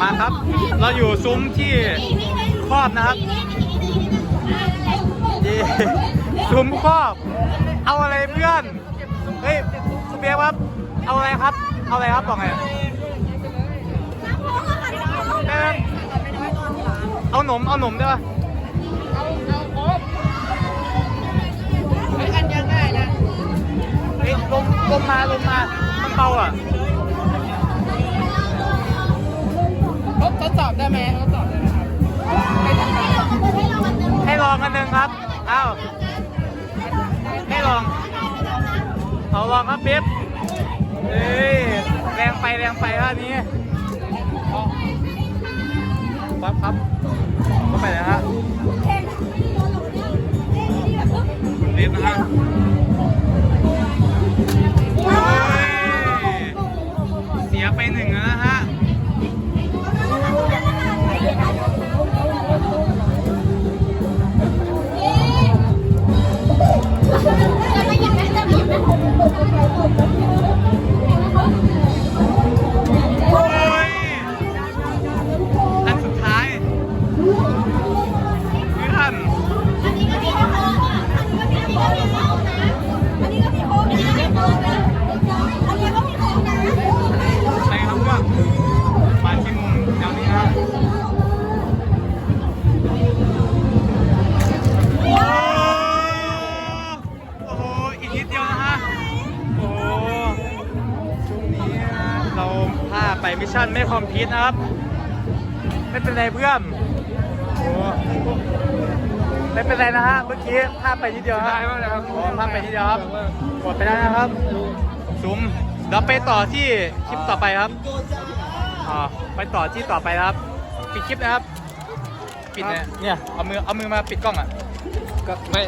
มาครับ เราอยู่ซุ้มที่ครอบนะครับเย่ซุ้มครอบ เอาอะไรเพื่อน เฮ้ยคุณเบียร์ครับ เอาอะไรครับ เอาอะไรครับบอกไงแม่เอาหนม เอาหนมได้ปะไม่อันยังง่ายนะเฮ้ยลมลมมาลมมา มันเบาอะ ได้ไหมทดสอบได้ไหมครับให้ลองกันหนึ่งครับอ้าวให้ลองเอาลองครับปิ๊บเฮ้ยแรงไปแรงไปครับอันนี้ปั๊บครับก็ไปเลยฮะเรียบนะฮะโอ้โหช่วงนี้เราพาไปมิชชั่นไม่คอมพลีทนะครับ ไม่เป็นไรเพื่อนโอ้ ไม่เป็นไรนะฮะเมื่อกี้พลาดไปนิดเดียวฮะได้มากเลยครับโอ้พลาดไปนิดเดียวครับกดไปแล้วนะครับซุ้มเดี๋ยวไปต่อที่คลิปต่อไปครับอ่าไปต่อที่ต่อไปนะครับปิดคลิปนะครับ ปิดเนี่ยเนี่ยเอามือเอามือมาปิดกล้องอะก็ไม่